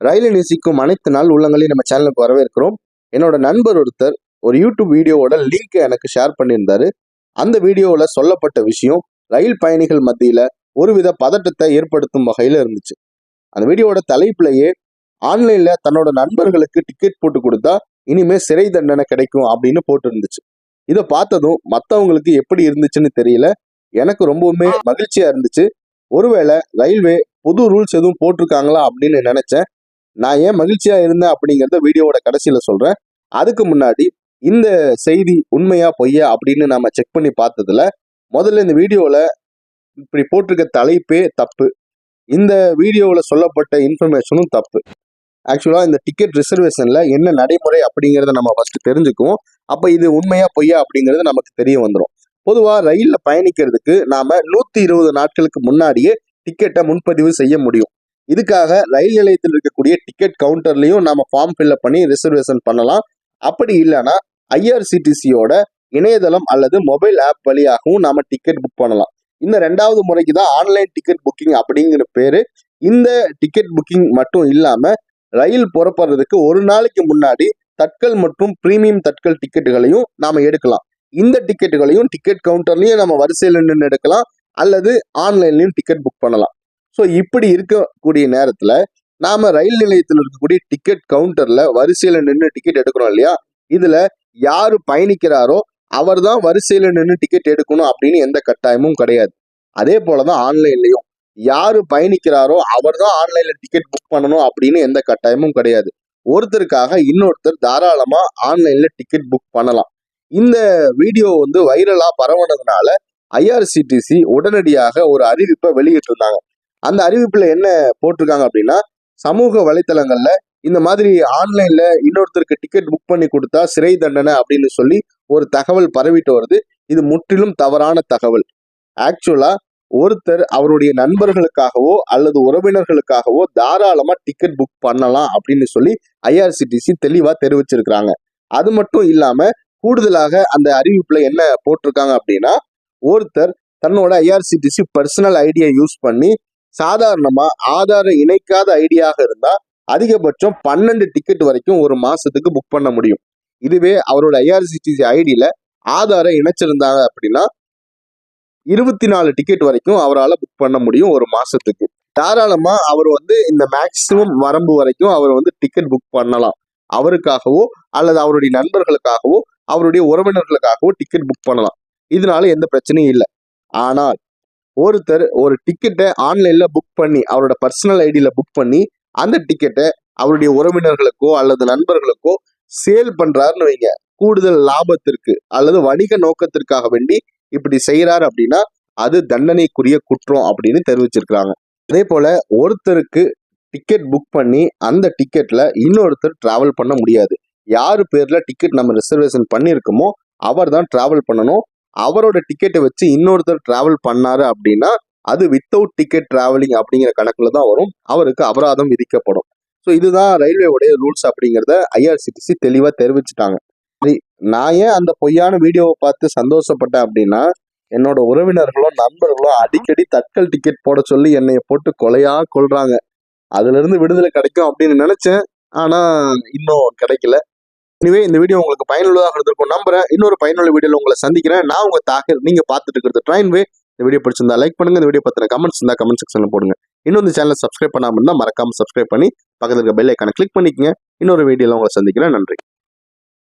ரயிலை நேசிக்கும் அனைத்து நாள் உள்ளங்களையும் நம்ம சேனலுக்கு வரவேற்கிறோம். என்னோட நண்பர் ஒருத்தர் ஒரு யூடியூப் வீடியோவோட லிங்க் எனக்கு ஷேர் பண்ணியிருந்தாரு. அந்த வீடியோவில் சொல்லப்பட்ட விஷயம் ரயில் பயணிகள் மத்தியில் ஒருவித பதட்டத்தை ஏற்படுத்தும் வகையில் இருந்துச்சு. அந்த வீடியோவோட தலைப்பிலேயே ஆன்லைனில் தன்னோட நண்பர்களுக்கு டிக்கெட் போட்டு கொடுத்தா இனிமேல் சிறை தண்டனை கிடைக்கும் அப்படின்னு போட்டிருந்துச்சு. இதை பார்த்ததும் மற்றவங்களுக்கு எப்படி இருந்துச்சுன்னு தெரியல. எனக்கு ரொம்பவுமே மகிழ்ச்சியாக இருந்துச்சு. ஒருவேளை ரயில்வே புது ரூல்ஸ் எதுவும் போட்டிருக்காங்களா அப்படின்னு நினச்சேன். நான் ஏன் மகிழ்ச்சியா இருந்தேன் அப்படிங்கிறத வீடியோவோட கடைசியில சொல்றேன். அதுக்கு முன்னாடி இந்த செய்தி உண்மையா பொய்யா அப்படின்னு நாம செக் பண்ணி பார்த்ததுல முதல்ல இந்த வீடியோவில் இப்படி போட்டிருக்க தலைப்பே தப்பு. இந்த வீடியோவில் சொல்லப்பட்ட இன்ஃபர்மேஷனும் தப்பு. ஆக்சுவலாக இந்த டிக்கெட் ரிசர்வேஷனில் என்ன நடைமுறை அப்படிங்கிறத நம்ம ஃபஸ்ட்டு தெரிஞ்சுக்குவோம். அப்போ இது உண்மையா பொய்யா அப்படிங்கிறது நமக்கு தெரிய வந்துடும் பொதுவாக ரயிலில் பயணிக்கிறதுக்கு நாம் நூற்றி இருபது நாட்களுக்கு முன்னாடியே டிக்கெட்டை முன்பதிவு செய்ய முடியும். இதுக்காக ரயில் நிலையத்தில் இருக்கக்கூடிய டிக்கெட் கவுண்டர்லையும் நாம ஃபார்ம் ஃபில்அப் பண்ணி ரிசர்வேஷன் பண்ணலாம். அப்படி இல்லைன்னா ஐஆர்சிடிசியோட இணையதளம் அல்லது மொபைல் ஆப் வழியாகவும் நாம டிக்கெட் புக் பண்ணலாம். இந்த ரெண்டாவது முறைக்கு தான் ஆன்லைன் டிக்கெட் புக்கிங் அப்படிங்கிற பேரு. இந்த டிக்கெட் புக்கிங் மட்டும் இல்லாம ரயில் புறப்படுறதுக்கு ஒரு நாளைக்கு முன்னாடி தட்கல் மற்றும் பிரீமியம் தட்கல் டிக்கெட்டுகளையும் நாம எடுக்கலாம். இந்த டிக்கெட்டுகளையும் டிக்கெட் கவுண்டர்லயும் நம்ம வரிசையில் நின்று எடுக்கலாம். அல்லது ஆன்லைன்லயும் டிக்கெட் புக் பண்ணலாம். ஸோ இப்படி இருக்கக்கூடிய நேரத்துல நாம ரயில் நிலையத்தில் இருக்கக்கூடிய டிக்கெட் கவுண்டர்ல வரிசையில நின்று டிக்கெட் எடுக்கிறோம் இல்லையா? இதுல யாரு பயணிக்கிறாரோ அவர் தான் வரிசையில நின்று டிக்கெட் எடுக்கணும் அப்படின்னு எந்த கட்டாயமும் கிடையாது. அதே போலதான் ஆன்லைன்லயும். யாரு பயணிக்கிறாரோ அவர் தான் ஆன்லைன்ல டிக்கெட் புக் பண்ணணும் அப்படின்னு எந்த கட்டாயமும் கிடையாது. ஒருத்தருக்காக இன்னொருத்தர் தாராளமா ஆன்லைன்ல டிக்கெட் புக் பண்ணலாம். இந்த வீடியோ வந்து வைரலா பரவுனதுனால ஐஆர்சிடிசி உடனடியாக ஒரு அறிவிப்பை வெளியிட்டிருந்தாங்க. அந்த அறிவிப்பில் என்ன போட்டிருக்காங்க அப்படின்னா சமூக வலைத்தளங்களில் இந்த மாதிரி ஆன்லைன்ல இன்னொருத்தருக்கு டிக்கெட் புக் பண்ணி கொடுத்தா சிறை தண்டனை அப்படின்னு சொல்லி ஒரு தகவல் பரவிட்டு வருது. இது முற்றிலும் தவறான தகவல். ஆக்சுவலா ஒருத்தர் அவருடைய நண்பர்களுக்காகவோ அல்லது உறவினர்களுக்காகவோ தாராளமா டிக்கெட் புக் பண்ணலாம் அப்படின்னு சொல்லி ஐஆர்சிடிசி தெளிவா தெரிவிச்சிருக்கிறாங்க. அது மட்டும் இல்லாம கூடுதலாக அந்த அறிவிப்புல என்ன போட்டிருக்காங்க அப்படின்னா ஒருத்தர் தன்னோட ஐஆர்சிடிசி பர்சனல் ஐடியா யூஸ் பண்ணி சாதாரணமா ஆதாரை இணைக்காத ஐடியாக இருந்தா அதிகபட்சம் பன்னெண்டு டிக்கெட் வரைக்கும் ஒரு மாசத்துக்கு புக் பண்ண முடியும். இதுவே அவரோட ஐஆர்சிடிசி ஐடியில ஆதாரை இணைச்சிருந்தாங்க அப்படின்னா இருபத்தி நாலு டிக்கெட் வரைக்கும் அவரால் புக் பண்ண முடியும் ஒரு மாசத்துக்கு. தாராளமா அவர் வந்து இந்த மேக்சிமம் வரம்பு வரைக்கும் அவர் வந்து டிக்கெட் புக் பண்ணலாம். அவருக்காகவோ அல்லது அவருடைய நண்பர்களுக்காகவோ அவருடைய உறவினர்களுக்காகவோ டிக்கெட் புக் பண்ணலாம். இதனால எந்த பிரச்சனையும் இல்லை. ஆனால் ஒருத்தர் ஒரு டிக்கெட்டை ஆன்லைன்ல புக் பண்ணி அவரோட பர்சனல் ஐடியில புக் பண்ணி அந்த டிக்கெட்டை அவருடைய உறவினர்களுக்கோ அல்லது நண்பர்களுக்கோ சேல் பண்றாருன்னு வைங்க. கூடுதல் லாபத்திற்கு அல்லது வணிக நோக்கத்திற்காக வேண்டி இப்படி செய்யறாரு அப்படின்னா அது தண்டனைக்குரிய குற்றம் அப்படின்னு தெரிவிச்சிருக்கிறாங்க. அதே போல ஒருத்தருக்கு டிக்கெட் புக் பண்ணி அந்த டிக்கெட்ல இன்னொருத்தர் டிராவல் பண்ண முடியாது. யாரு பேர்ல டிக்கெட் நம்ம ரிசர்வேஷன் பண்ணியிருக்கோமோ அவர் தான் டிராவல் பண்ணணும். அவரோட டிக்கெட்டை வச்சு இன்னொருத்தர் டிராவல் பண்ணாரு அப்படின்னா அது வித்தவுட் டிக்கெட் டிராவலிங் அப்படிங்கிற கணக்குல தான் வரும். அவருக்கு அபராதம் விதிக்கப்படும். ஸோ இதுதான் ரயில்வேவுடைய ரூல்ஸ் அப்படிங்கிறத ஐஆர்சிடிசி தெளிவாக தெரிவிச்சுட்டாங்க. சரி நான் ஏன் அந்த பொய்யான வீடியோவை பார்த்து சந்தோஷப்பட்டேன் அப்படின்னா என்னோட உறவினர்களோ நண்பர்களோ அடிக்கடி தட்கல் டிக்கெட் போட சொல்லி என்னைய போட்டு கொலையா கொள்றாங்க அதுல இருந்து விடுதலை கிடைக்கும் அப்படின்னு நினைச்சேன். ஆனா இன்னும் கிடைக்கல. எனவே இந்த வீடியோ உங்களுக்கு பயனுள்ளதாக இருந்திருக்கும் நம்புறேன். இன்னொரு பயனுள்ள வீடியோல உங்களை சந்திக்கிறேன். நான் உங்க தாக்கர் நீங்க பார்த்துட்டு இருக்கிறது ட்ரெயின் வே இந்த வீடியோ பிடிச்சிருந்தா லைக் பண்ணுங்க. இந்த வீடியோ பத்தின கமெண்ட்ஸ் இருந்தா கமெண்ட் செக்ஷன்ல போடுங்க. இன்னும் இந்த சேனலை சப்ஸ்கிரைப் பண்ணாமல் இருந்தால் மறக்காம சப்ஸ்கிரைப் பண்ணி பக்கத்துல இருக்க பெல் ஐக்கான கிளிக் பண்ணிக்கங்க. இன்னொரு வீடியோல உங்களை சந்திக்கிறேன். நன்றி.